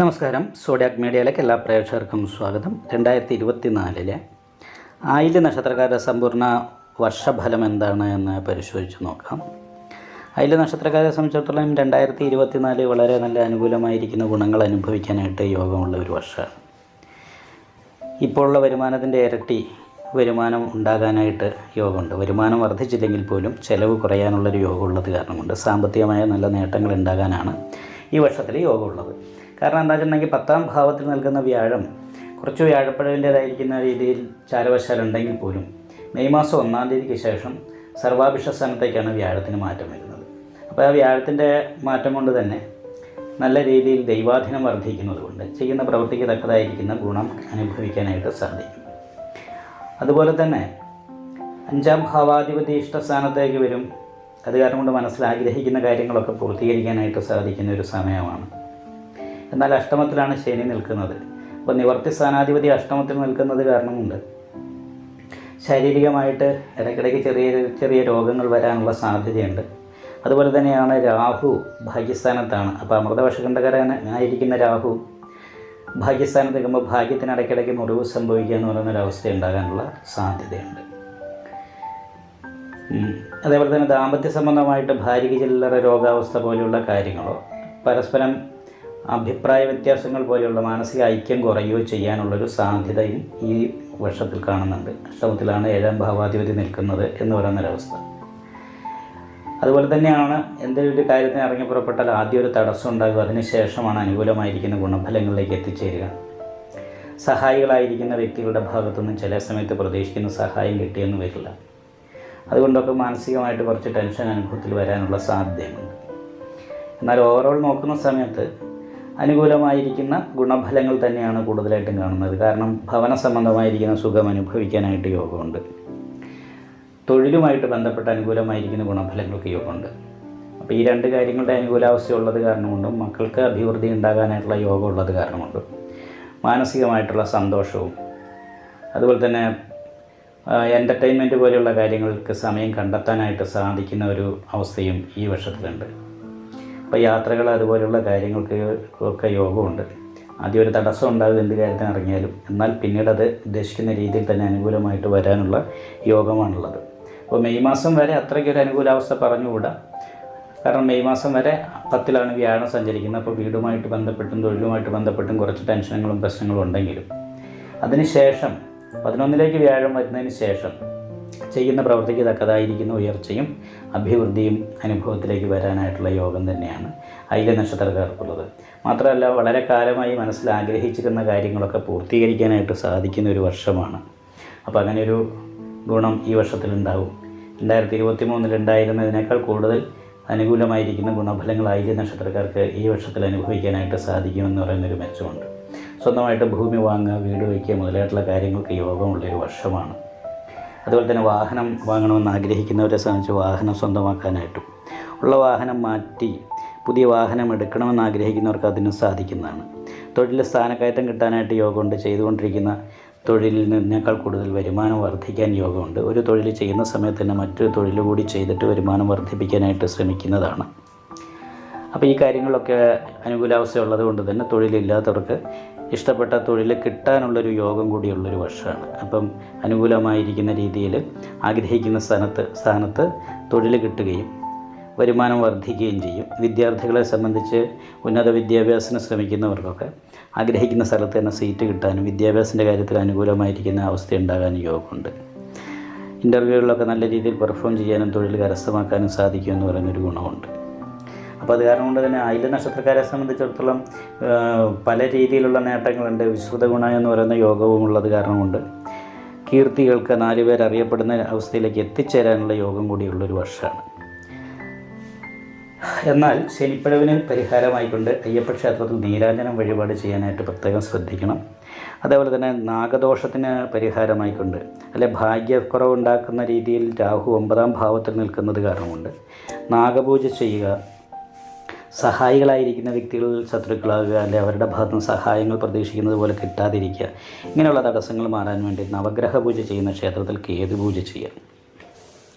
നമസ്കാരം. സോഡിയാക് മീഡിയയിലേക്ക് എല്ലാ പ്രേക്ഷകർക്കും സ്വാഗതം. രണ്ടായിരത്തി ഇരുപത്തി നാലിലെ ആയില്യ നക്ഷത്രക്കാരുടെ സമ്പൂർണ വർഷഫലം എന്താണ് എന്ന് പരിശോധിച്ച് നോക്കാം. ആയില്യ നക്ഷത്രക്കാരെ സംബന്ധിച്ചിടത്തോളം രണ്ടായിരത്തി ഇരുപത്തിനാല് വളരെ നല്ല അനുകൂലമായിരിക്കുന്ന ഗുണങ്ങൾ അനുഭവിക്കാനായിട്ട് യോഗമുള്ള ഒരു വർഷമാണ്. ഇപ്പോഴുള്ള വരുമാനത്തിന്റെ ഇരട്ടി വരുമാനം ഉണ്ടാകാനായിട്ട് യോഗമുണ്ട്. വരുമാനം വർദ്ധിച്ചില്ലെങ്കിൽ പോലും ചിലവ് കുറയാനുള്ളൊരു യോഗമുള്ളത് കാരണമുണ്ട്. സാമ്പത്തികമായ നല്ല നേട്ടങ്ങൾ ഉണ്ടാകാനാണ് ഈ വർഷത്തിൽ യോഗമുള്ളത്. കാരണം എന്താ വെച്ചിട്ടുണ്ടെങ്കിൽ പത്താം ഭാവത്തിൽ നിൽക്കുന്ന വ്യാഴം കുറച്ച് വ്യാഴപ്പഴവിന്റേതായിരിക്കുന്ന രീതിയിൽ ചാരവശാലുണ്ടെങ്കിൽ പോലും മെയ് മാസം ഒന്നാം തീയതിക്ക് ശേഷം സർവാഭിഷ സ്ഥാനത്തേക്കാണ് വ്യാഴത്തിന് മാറ്റം വരുന്നത്. അപ്പോൾ ആ വ്യാഴത്തിന്റെ മാറ്റം കൊണ്ട് തന്നെ നല്ല രീതിയിൽ ദൈവാധീനം വർദ്ധിക്കുന്നതുകൊണ്ട് ചെയ്യുന്ന പ്രവൃത്തിക്ക് തക്കതായിരിക്കുന്ന ഗുണം അനുഭവിക്കാനായിട്ട് സാധിക്കും. അതുപോലെ തന്നെ അഞ്ചാം ഭാവാധിപതി ഇഷ്ടസ്ഥാനത്തേക്ക് വരും. അത് കാരണം കൊണ്ട് മനസ്സിൽ ആഗ്രഹിക്കുന്ന കാര്യങ്ങളൊക്കെ പൂർത്തീകരിക്കാനായിട്ട് സാധിക്കുന്ന ഒരു സമയമാണ്. എന്നാൽ അഷ്ടമത്തിലാണ് ശനി നിൽക്കുന്നത്. അപ്പോൾ നിവർത്തി സ്ഥാനാധിപതി അഷ്ടമത്തിൽ നിൽക്കുന്നത് കാരണമുണ്ട്. ശാരീരികമായിട്ട് ഇടയ്ക്കിടയ്ക്ക് ചെറിയ ചെറിയ രോഗങ്ങൾ വരാനുള്ള സാധ്യതയുണ്ട്. അതുപോലെ തന്നെയാണ് രാഹു ഭാഗ്യസ്ഥാനത്താണ്. അപ്പോൾ അമൃതവശകണ്ഠകരൻ ആയിരിക്കുന്ന രാഹു ഭാഗ്യസ്ഥാനത്ത് നിൽക്കുമ്പോൾ ഭാഗ്യത്തിന് ഇടയ്ക്കിടയ്ക്ക് മുറിവ് സംഭവിക്കുക എന്ന് പറയുന്ന ഒരു അവസ്ഥ ഉണ്ടാകാനുള്ള സാധ്യതയുണ്ട്. അതേപോലെ തന്നെ ദാമ്പത്യ സംബന്ധമായിട്ട് ഭാര്യയ്ക്ക് ചില്ലറ രോഗാവസ്ഥ പോലെയുള്ള കാര്യങ്ങളോ പരസ്പരം അഭിപ്രായ വ്യത്യാസങ്ങൾ പോലെയുള്ള മാനസിക ഐക്യം കുറയുകയോ ചെയ്യാനുള്ളൊരു സാധ്യതയും ഈ വർഷത്തിൽ കാണുന്നുണ്ട്. അഷ്ടമത്തിലാണ് ഏഴാം ഭാവാധിപതി നിൽക്കുന്നത് എന്ന് പറയുന്നൊരവസ്ഥ അതുപോലെ തന്നെയാണ് എന്തെങ്കിലും ഒരു കാര്യത്തിന് ഇറങ്ങി പുറപ്പെട്ടാൽ ആദ്യം ഒരു തടസ്സം ഉണ്ടാകും. അതിനുശേഷമാണ് അനുകൂലമായിരിക്കുന്ന ഗുണഫലങ്ങളിലേക്ക് എത്തിച്ചേരുക. സഹായികളായിരിക്കുന്ന വ്യക്തികളുടെ ഭാഗത്തുനിന്ന് ചില സമയത്ത് പ്രതീക്ഷിക്കുന്ന സഹായം കിട്ടിയെന്ന് വരില്ല. അതുകൊണ്ടൊക്കെ മാനസികമായിട്ട് കുറച്ച് ടെൻഷൻ അനുഭവത്തിൽ വരാനുള്ള സാധ്യതയുണ്ട്. എന്നാൽ ഓവറോൾ നോക്കുന്ന സമയത്ത് അനുകൂലമായിരിക്കുന്ന ഗുണഫലങ്ങൾ തന്നെയാണ് കൂടുതലായിട്ടും കാണുന്നത്. കാരണം ഭവന സംബന്ധമായിരിക്കുന്ന സുഖം അനുഭവിക്കാനായിട്ട് യോഗമുണ്ട്. തൊഴിലുമായിട്ട് ബന്ധപ്പെട്ട അനുകൂലമായിരിക്കുന്ന ഗുണഫലങ്ങൾക്ക് യോഗമുണ്ട്. അപ്പോൾ ഈ രണ്ട് കാര്യങ്ങളുടെ അനുകൂലാവസ്ഥ ഉള്ളത് കാരണം കൊണ്ടും മക്കൾക്ക് അഭിവൃദ്ധി ഉണ്ടാകാനായിട്ടുള്ള യോഗം ഉള്ളത് കാരണം കൊണ്ടും മാനസികമായിട്ടുള്ള സന്തോഷവും അതുപോലെ തന്നെ എന്റർടൈൻമെന്റ് പോലെയുള്ള കാര്യങ്ങൾക്ക് സമയം കണ്ടെത്താനായിട്ട് സാധിക്കുന്ന ഒരു അവസ്ഥയും ഈ വർഷത്തിലുണ്ട്. അപ്പോൾ യാത്രകൾ അതുപോലെയുള്ള കാര്യങ്ങൾക്ക് ഒക്കെ യോഗമുണ്ട്. ആദ്യം ഒരു തടസ്സം ഉണ്ടാകും എന്ത് കാര്യത്തിന് ഇറങ്ങിയാലും. എന്നാൽ പിന്നീട് അത് ഉദ്ദേശിക്കുന്ന രീതിയിൽ തന്നെ അനുകൂലമായിട്ട് വരാനുള്ള യോഗമാണുള്ളത്. അപ്പോൾ മെയ് മാസം വരെ അത്രയ്ക്കൊരു അനുകൂലാവസ്ഥ പറഞ്ഞുകൂടാ. കാരണം മെയ് മാസം വരെ പത്തിലാണ് വ്യാഴം സഞ്ചരിക്കുന്നത്. അപ്പോൾ വീടുമായിട്ട് ബന്ധപ്പെട്ടും തൊഴിലുമായിട്ട് ബന്ധപ്പെട്ടും കുറച്ച് ടെൻഷനുകളും പ്രശ്നങ്ങളും ഉണ്ടെങ്കിലും. അതിനുശേഷം പതിനൊന്നിലേക്ക് വ്യാഴം വരുന്നതിന് ശേഷം ചെയ്യുന്ന പ്രവൃത്തിക്ക് തക്കതായിരിക്കുന്ന ഉയർച്ചയും അഭിവൃദ്ധിയും അനുഭവത്തിലേക്ക് വരാനായിട്ടുള്ള യോഗം തന്നെയാണ് അയില നക്ഷത്രക്കാർക്കുള്ളത്. മാത്രമല്ല വളരെ കാലമായി മനസ്സിൽ ആഗ്രഹിച്ചിരുന്ന കാര്യങ്ങളൊക്കെ പൂർത്തീകരിക്കാനായിട്ട് സാധിക്കുന്ന ഒരു വർഷമാണ്. അപ്പോൾ അങ്ങനെ ഒരു ഗുണം ഈ വർഷത്തിലുണ്ടാവും. രണ്ടായിരത്തി ഇരുപത്തി മൂന്നിലുണ്ടായിരുന്നതിനേക്കാൾ കൂടുതൽ അനുകൂലമായിരിക്കുന്ന ഗുണഫലങ്ങൾ ഐല നക്ഷത്രക്കാർക്ക് ഈ വർഷത്തിൽ അനുഭവിക്കാനായിട്ട് സാധിക്കുമെന്ന് പറയുന്നൊരു മെച്ചമുണ്ട്. സ്വന്തമായിട്ട് ഭൂമി വാങ്ങുക വീട് വയ്ക്കുക മുതലായിട്ടുള്ള കാര്യങ്ങൾക്ക് യോഗമുള്ളൊരു വർഷമാണ്. അതുപോലെ തന്നെ വാഹനം വാങ്ങണമെന്ന് ആഗ്രഹിക്കുന്നവരെ സംബന്ധിച്ച് വാഹനം സ്വന്തമാക്കാനായിട്ടും ഉള്ള വാഹനം മാറ്റി പുതിയ വാഹനം എടുക്കണമെന്ന് ആഗ്രഹിക്കുന്നവർക്ക് അതിനും സാധിക്കുന്നതാണ്. തൊഴിൽ സ്ഥാനക്കയറ്റം കിട്ടാനായിട്ട് യോഗമുണ്ട്. ചെയ്തുകൊണ്ടിരിക്കുന്ന തൊഴിലിൽ നിന്നേക്കാൾ കൂടുതൽ വരുമാനം വർദ്ധിക്കാൻ യോഗമുണ്ട്. ഒരു തൊഴിൽ ചെയ്യുന്ന സമയത്ത് തന്നെ മറ്റൊരു തൊഴിൽ കൂടി ചെയ്തിട്ട് വരുമാനം വർദ്ധിപ്പിക്കാനായിട്ട് ശ്രമിക്കുന്നതാണ്. അപ്പോൾ ഈ കാര്യങ്ങളൊക്കെ അനുകൂലാവസ്ഥ ഉള്ളത് കൊണ്ട് തന്നെ തൊഴിലില്ലാത്തവർക്ക് ഇഷ്ടപ്പെട്ട തൊഴിൽ കിട്ടാനുള്ളൊരു യോഗം കൂടിയുള്ളൊരു വർഷമാണ്. അപ്പം അനുകൂലമായിരിക്കുന്ന രീതിയിൽ ആഗ്രഹിക്കുന്ന സ്ഥാനത്ത് സ്ഥാനത്ത് തൊഴിൽ കിട്ടുകയും വരുമാനം വർദ്ധിക്കുകയും ചെയ്യും. വിദ്യാർത്ഥികളെ സംബന്ധിച്ച് ഉന്നത വിദ്യാഭ്യാസത്തിന് ശ്രമിക്കുന്നവർക്കൊക്കെ ആഗ്രഹിക്കുന്ന സ്ഥലത്ത് തന്നെ സീറ്റ് കിട്ടാനും വിദ്യാഭ്യാസത്തിന്റെ കാര്യത്തിൽ അനുകൂലമായിരിക്കുന്ന അവസ്ഥ ഉണ്ടാകാനും യോഗമുണ്ട്. ഇന്റർവ്യൂകളിലൊക്കെ നല്ല രീതിയിൽ പെർഫോം ചെയ്യാനും തൊഴിൽ കരസ്ഥമാക്കാനും സാധിക്കുമെന്ന് പറയുന്നൊരു ഗുണമുണ്ട്. അപ്പോൾ അത് കാരണം കൊണ്ട് തന്നെ ആയില നക്ഷത്രക്കാരെ സംബന്ധിച്ചിടത്തോളം പല രീതിയിലുള്ള നേട്ടങ്ങളുണ്ട്. വിശ്രുത ഗുണ എന്ന് പറയുന്ന യോഗവും ഉള്ളത് കാരണം കൊണ്ട് കീർത്തികൾക്ക് നാല് പേർ അറിയപ്പെടുന്ന അവസ്ഥയിലേക്ക് എത്തിച്ചേരാനുള്ള യോഗം കൂടിയുള്ളൊരു വർഷമാണ്. എന്നാൽ ശനിപ്പഴവിന് പരിഹാരമായിക്കൊണ്ട് അയ്യപ്പ ക്ഷേത്രത്തിൽ നീരാഞ്ജനം വഴിപാട് ചെയ്യാനായിട്ട് പ്രത്യേകം ശ്രദ്ധിക്കണം. അതേപോലെ തന്നെ നാഗദോഷത്തിന് പരിഹാരമായിക്കൊണ്ട് അല്ലെ ഭാഗ്യക്കുറവുണ്ടാക്കുന്ന രീതിയിൽ രാഹു ഒമ്പതാം ഭാവത്തിൽ നിൽക്കുന്നത് കാരണമുണ്ട് നാഗപൂജ ചെയ്യുക സഹായികളായിരിക്കുന്ന വ്യക്തികൾ ശത്രുക്കളാകുക അല്ലെ അവരുടെ ഭാഗത്തു നിന്ന് സഹായങ്ങൾ പ്രതീക്ഷിക്കുന്നത് പോലെ കിട്ടാതിരിക്കുക. ഇങ്ങനെയുള്ള തടസ്സങ്ങൾ മാറാൻ വേണ്ടി നവഗ്രഹ പൂജ ചെയ്യുന്ന ക്ഷേത്രത്തിൽ കേതു പൂജ ചെയ്യാം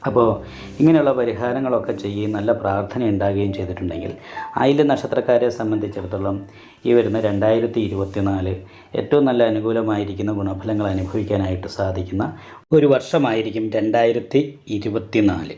അപ്പോൾ ഇങ്ങനെയുള്ള പരിഹാരങ്ങളൊക്കെ ചെയ്യുകയും നല്ല പ്രാർത്ഥന ഉണ്ടാകുകയും ചെയ്തിട്ടുണ്ടെങ്കിൽ ആയില്യ നക്ഷത്രക്കാരെ സംബന്ധിച്ചിടത്തോളം ഈ വരുന്ന രണ്ടായിരത്തി ഇരുപത്തിനാല് ഏറ്റവും നല്ല അനുകൂലമായിരിക്കുന്ന ഗുണഫലങ്ങൾ അനുഭവിക്കാനായിട്ട് സാധിക്കുന്ന ഒരു വർഷമായിരിക്കും രണ്ടായിരത്തി ഇരുപത്തിനാല്